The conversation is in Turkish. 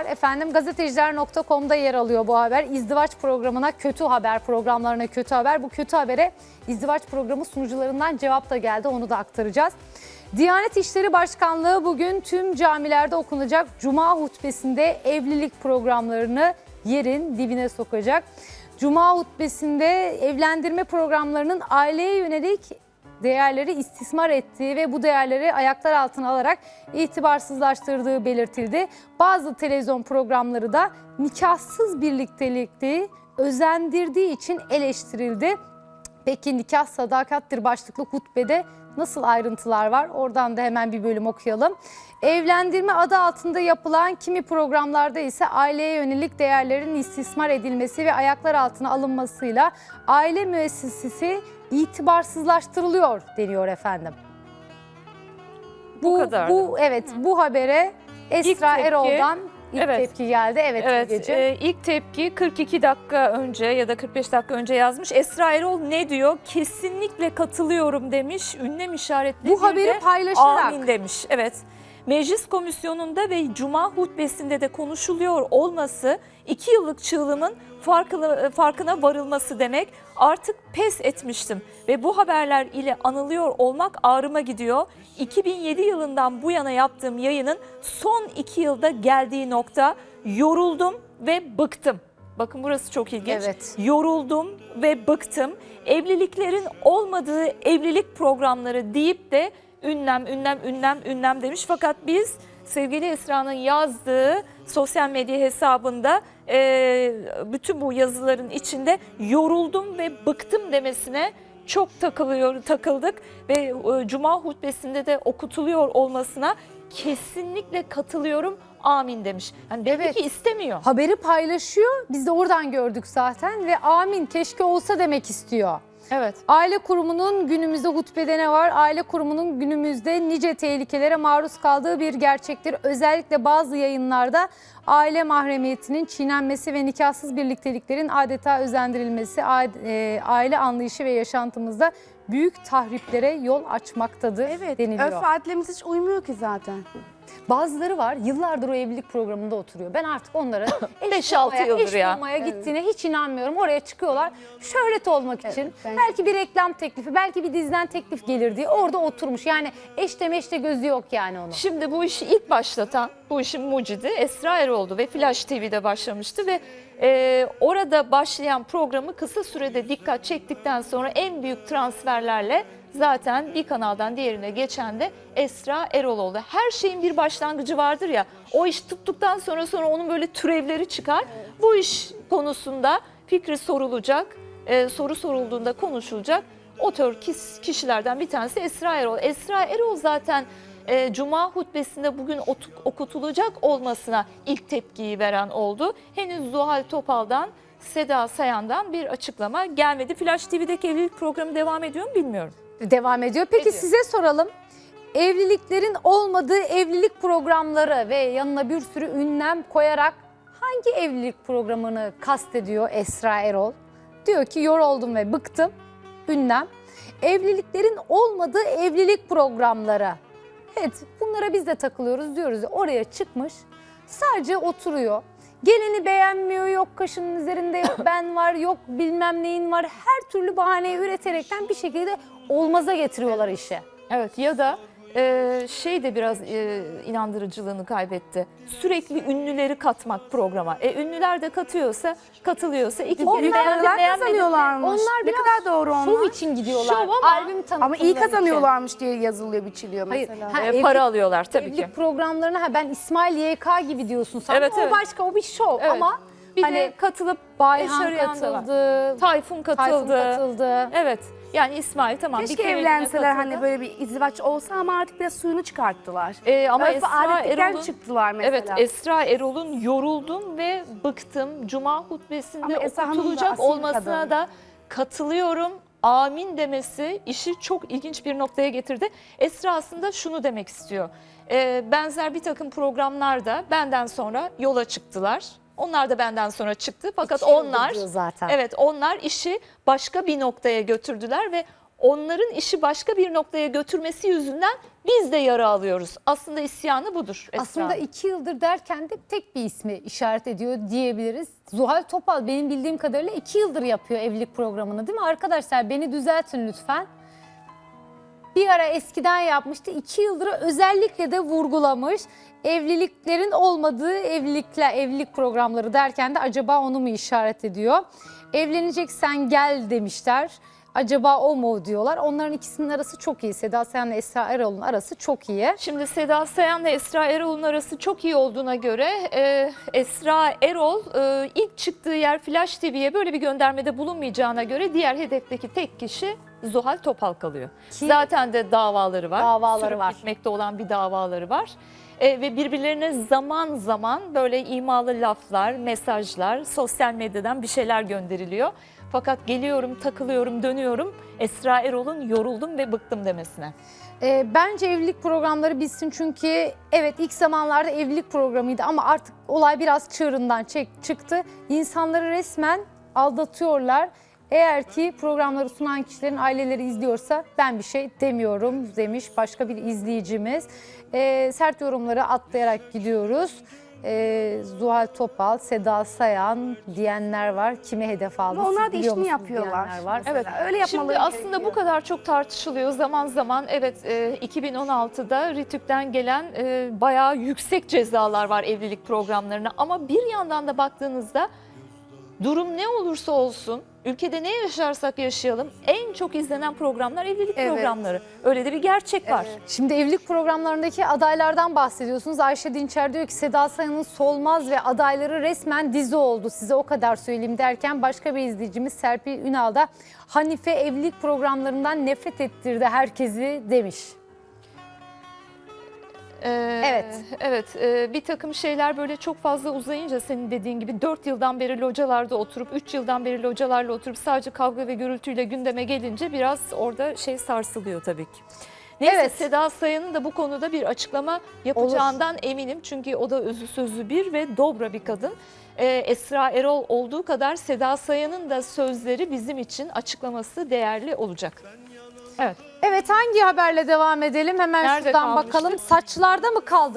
Efendim gazeteciler.com'da yer alıyor bu haber. İzdivaç programına kötü haber, programlarına kötü haber. Bu kötü habere izdivaç programı sunucularından cevap da geldi. Onu da aktaracağız. Diyanet İşleri Başkanlığı bugün tüm camilerde okunacak Cuma hutbesinde evlilik programlarını yerin dibine sokacak. Cuma hutbesinde evlendirme programlarının aileye yönelik değerleri istismar ettiği ve bu değerleri ayaklar altına alarak itibarsızlaştırdığı belirtildi. Bazı televizyon programları da nikahsız birliktelikte özendirdiği için eleştirildi. Peki nikah sadakattir başlıklı hutbede nasıl ayrıntılar var? Oradan da hemen bir bölüm okuyalım. Evlendirme adı altında yapılan kimi programlarda ise aileye yönelik değerlerin istismar edilmesi ve ayaklar altına alınmasıyla aile müessesesi itibarsızlaştırılıyor deniyor efendim. Bu kadardı. Bu evet bu habere Esra tepki- Erol'dan ilk Evet. tepki geldi. Evet, Evet, Mügeciğim. e, ilk tepki 42 dakika önce ya da 45 dakika önce yazmış. Esra Erol ne diyor? Kesinlikle katılıyorum demiş. Ünlem işaretli Bu haberi de paylaşarak. Amin demiş. Evet. Meclis komisyonunda ve Cuma hutbesinde de konuşuluyor olması iki yıllık çığlığımın farkına, farkına varılması demek. Artık pes etmiştim ve bu haberler ile anılıyor olmak ağrıma gidiyor. 2007 yılından bu yana yaptığım yayının son iki yılda geldiği nokta yoruldum ve bıktım. Bakın burası çok ilginç. Evet. Yoruldum ve bıktım. Evliliklerin olmadığı evlilik programları deyip de ünlem, ünlem, ünlem, ünlem demiş. Fakat biz sevgili Esra'nın yazdığı sosyal medya hesabında e, bütün bu yazıların içinde yoruldum ve bıktım demesine çok takılıyor, takıldık ve e, Cuma hutbesinde de okutuluyor olmasına kesinlikle katılıyorum. Amin demiş. Yani belli Evet. ki istemiyor. Haberi paylaşıyor. Biz de oradan gördük zaten ve amin keşke olsa demek istiyor. Evet. Aile kurumunun günümüzde hutbede ne var? Aile kurumunun günümüzde nice tehlikelere maruz kaldığı bir gerçektir. Özellikle bazı yayınlarda aile mahremiyetinin çiğnenmesi ve nikahsız birlikteliklerin adeta özendirilmesi e, aile anlayışı ve yaşantımızda büyük tahriplere yol açmaktadır Evet, deniliyor. örf adetlerimiz hiç uymuyor ki zaten. Bazıları var yıllardır o evlilik programında oturuyor. Ben artık onlara eş 5-6 bulmaya, yıldır eş ya. bulmaya gittiğine hiç inanmıyorum. Oraya çıkıyorlar şöhret olmak için. ben- Belki bir reklam teklifi, belki bir diziden teklif gelir diye orada oturmuş. Yani eşte meşte gözü yok yani onun. Şimdi bu işi ilk başlatan, bu işin mucidi Esra Erol'du ve Flash TV'de başlamıştı ve e, orada başlayan programı kısa sürede dikkat çektikten sonra en büyük transferlerle zaten bir kanaldan diğerine geçen de Esra Erol oldu. Her şeyin bir başlangıcı vardır ya, o iş tuttuktan sonra sonra onun böyle türevleri çıkar. Bu iş konusunda fikri sorulacak, e, soru sorulduğunda konuşulacak. O kişilerden bir tanesi Esra Erol. Esra Erol zaten e, Cuma hutbesinde bugün otu- okutulacak olmasına ilk tepkiyi veren oldu. Henüz Zuhal Topal'dan, Seda Sayan'dan bir açıklama gelmedi. Flash TV'deki evlilik programı devam ediyor mu bilmiyorum. Devam ediyor. Peki Ediyor. size soralım. Evliliklerin olmadığı evlilik programları ve yanına bir sürü ünlem koyarak hangi evlilik programını kastediyor Esra Erol? Diyor ki yoruldum ve bıktım. Ünlem. Evliliklerin olmadığı evlilik programları. Evet bunlara biz de takılıyoruz diyoruz. ya, Oraya çıkmış sadece oturuyor. Geleni beğenmiyor, yok kaşının üzerinde ben var, yok bilmem neyin var. Her türlü bahaneyi üreterekten bir şekilde olmaza getiriyorlar işi. Evet ya da e, şey de biraz e, inandırıcılığını kaybetti. Sürekli ünlüleri katmak programa. E ünlüler de katıyorsa, katılıyorsa iki Onlar kere beğendim Paralar beğenmedim. kazanıyorlarmış. Onlar ne biraz kadar doğru onlar. Şov için gidiyorlar. Şov ama- albüm tanıtımları Ama iyi için. kazanıyorlarmış diye yazılıyor, biçiliyor Hayır, mesela. ha, E, evlilik- para alıyorlar tabii ki. Evlilik programlarına ha ben İsmail YK gibi diyorsun sen. Evet, o evet. başka o bir şov Evet. ama Bir hani de katılıp Bayhan katıldı. Tayfun katıldı. Tayfun katıldı. Evet. Yani İsmail tamam bir Keşke kere evlenseler katıldı. hani böyle bir izdivaç olsa ama artık biraz suyunu çıkarttılar. Ee, ama Örf Esra adetlikten Erol'un çıktılar mesela. Evet Esra Erol'un yoruldum ve bıktım Cuma hutbesinde Ama Esra Hanım da okutulacak asil olmasına kadın. da katılıyorum. Amin demesi işi çok ilginç bir noktaya getirdi. Esra aslında şunu demek istiyor. Ee, benzer bir takım programlarda benden sonra yola çıktılar. Onlar da benden sonra çıktı fakat İki onlar zaten. evet onlar işi başka bir noktaya götürdüler ve onların işi başka bir noktaya götürmesi yüzünden Biz de yara alıyoruz. Aslında isyanı budur. Esra. Aslında iki yıldır derken de tek bir ismi işaret ediyor diyebiliriz. Zuhal Topal benim bildiğim kadarıyla iki yıldır yapıyor evlilik programını değil mi? Arkadaşlar beni düzeltin lütfen. Bir ara eskiden yapmıştı. iki yıldır özellikle de vurgulamış. Evliliklerin olmadığı evlilikler, evlilik programları derken de acaba onu mu işaret ediyor? Evleneceksen gel demişler. Acaba o mu diyorlar. Onların ikisinin arası çok iyi. Seda Sayan ile Esra Erol'un arası çok iyi. Şimdi Seda Sayan ve Esra Erol'un arası çok iyi olduğuna göre e, Esra Erol e, ilk çıktığı yer Flash TV'ye böyle bir göndermede bulunmayacağına göre diğer hedefteki tek kişi Zuhal Topal kalıyor. Ki- Zaten de davaları var. Davaları Sürüp var. gitmekte olan bir davaları var. E, ve birbirlerine zaman zaman böyle imalı laflar, mesajlar, sosyal medyadan bir şeyler gönderiliyor. Fakat geliyorum, takılıyorum, dönüyorum Esra Erol'un yoruldum ve bıktım demesine. Ee, bence evlilik programları bitsin çünkü evet ilk zamanlarda evlilik programıydı ama artık olay biraz çığırından çek, çıktı. İnsanları resmen aldatıyorlar. Eğer ki programları sunan kişilerin aileleri izliyorsa ben bir şey demiyorum demiş başka bir izleyicimiz. Ee, sert yorumları atlayarak gidiyoruz. Ee, Zuhal Topal, Seda Sayan diyenler var. Kimi hedef aldı? Ama onlar da biliyor işini musunuz yapıyorlar. diyenler var. Evet öyle yapmaları Şimdi aslında gerekiyor. bu kadar çok tartışılıyor zaman zaman. Evet e, 2016'da Ritük'ten gelen e, bayağı yüksek cezalar var evlilik programlarına. Ama bir yandan da baktığınızda durum ne olursa olsun ülkede ne yaşarsak yaşayalım en çok izlenen programlar evlilik Evet. programları. Öyle de bir gerçek var. Şimdi evlilik programlarındaki adaylardan bahsediyorsunuz. Ayşe Dinçer diyor ki Seda Sayan'ın Solmaz ve adayları resmen dizi oldu. Size o kadar söyleyeyim derken başka bir izleyicimiz Serpil Ünal da Hanife evlilik programlarından nefret ettirdi herkesi demiş. Ee, Evet. Evet e, bir takım şeyler böyle çok fazla uzayınca senin dediğin gibi 4 yıldan beri localarda oturup 3 yıldan beri localarla oturup sadece kavga ve gürültüyle gündeme gelince biraz orada şey sarsılıyor tabii ki. Neyse Evet. Seda Sayan'ın da bu konuda bir açıklama yapacağından eminim. Çünkü o da özü sözü bir ve dobra bir kadın. Ee, Esra Erol olduğu kadar Seda Sayan'ın da sözleri bizim için açıklaması değerli olacak. Evet. Evet hangi haberle devam edelim? Hemen Nerede şuradan kalmıştık? bakalım. Saçlarda mı kaldı?